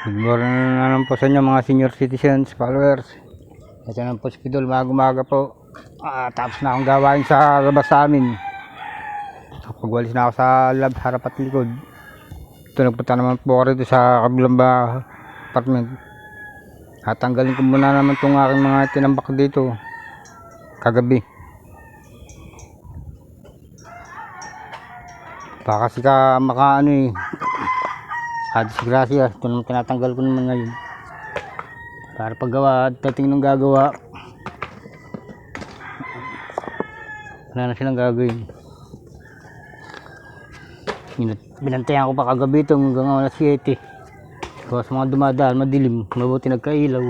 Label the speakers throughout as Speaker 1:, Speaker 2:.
Speaker 1: Good morning na naman po sa inyo mga senior citizens, followers. Ito naman po si Pidol, maga-maga po. Ah, tapos na akong gawain sa labas sa amin. Pagwalis na ako sa lab, harap at likod. Ito nagpunta naman po ako rito sa kabilang ba apartment. Tatanggalin ko muna naman itong aking mga tinambak dito. Kagabi. Baka kasi ka maka ano eh. Ah, disgrasya. Ito naman tinatanggal ko naman ngayon. Para paggawa at dating ng gagawa. Wala na silang gagawin. Binantayan ko pa kagabi ito hanggang alas 7. Kaya sa mga dumadaan, madilim. Mabuti nagkailaw.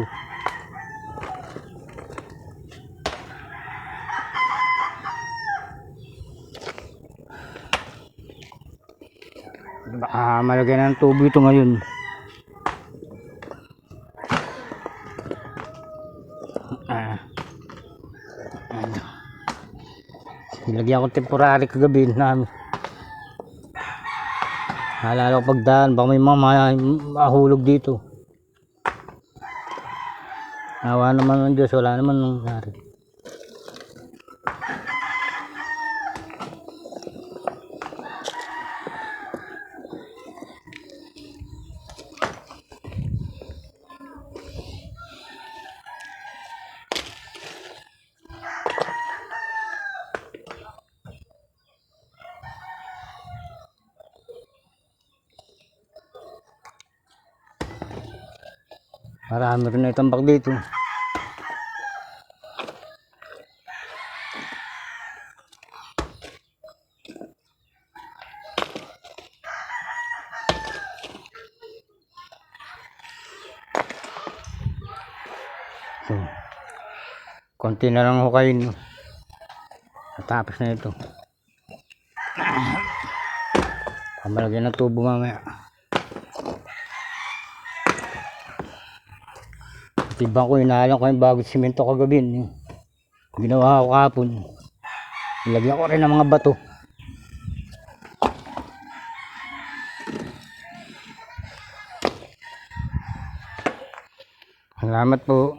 Speaker 1: Ah, malagay na ng tubo ito ngayon. Ah. Ano. Nilagyan ko temporary kagabi namin. Naalala ko pagdaan, baka may mga ma- mahulog dito. Awa naman ng Diyos, wala naman nangyari. Marami rin na itambak dito. So, konti na lang hukayin. Natapos na ito. Pamalagyan ng tubo mamaya. Tibang ko, inaalam ko yung bagong simento kagabi. Yung ginawa ko kahapon. Nilagyan ko rin ng mga bato. Salamat po.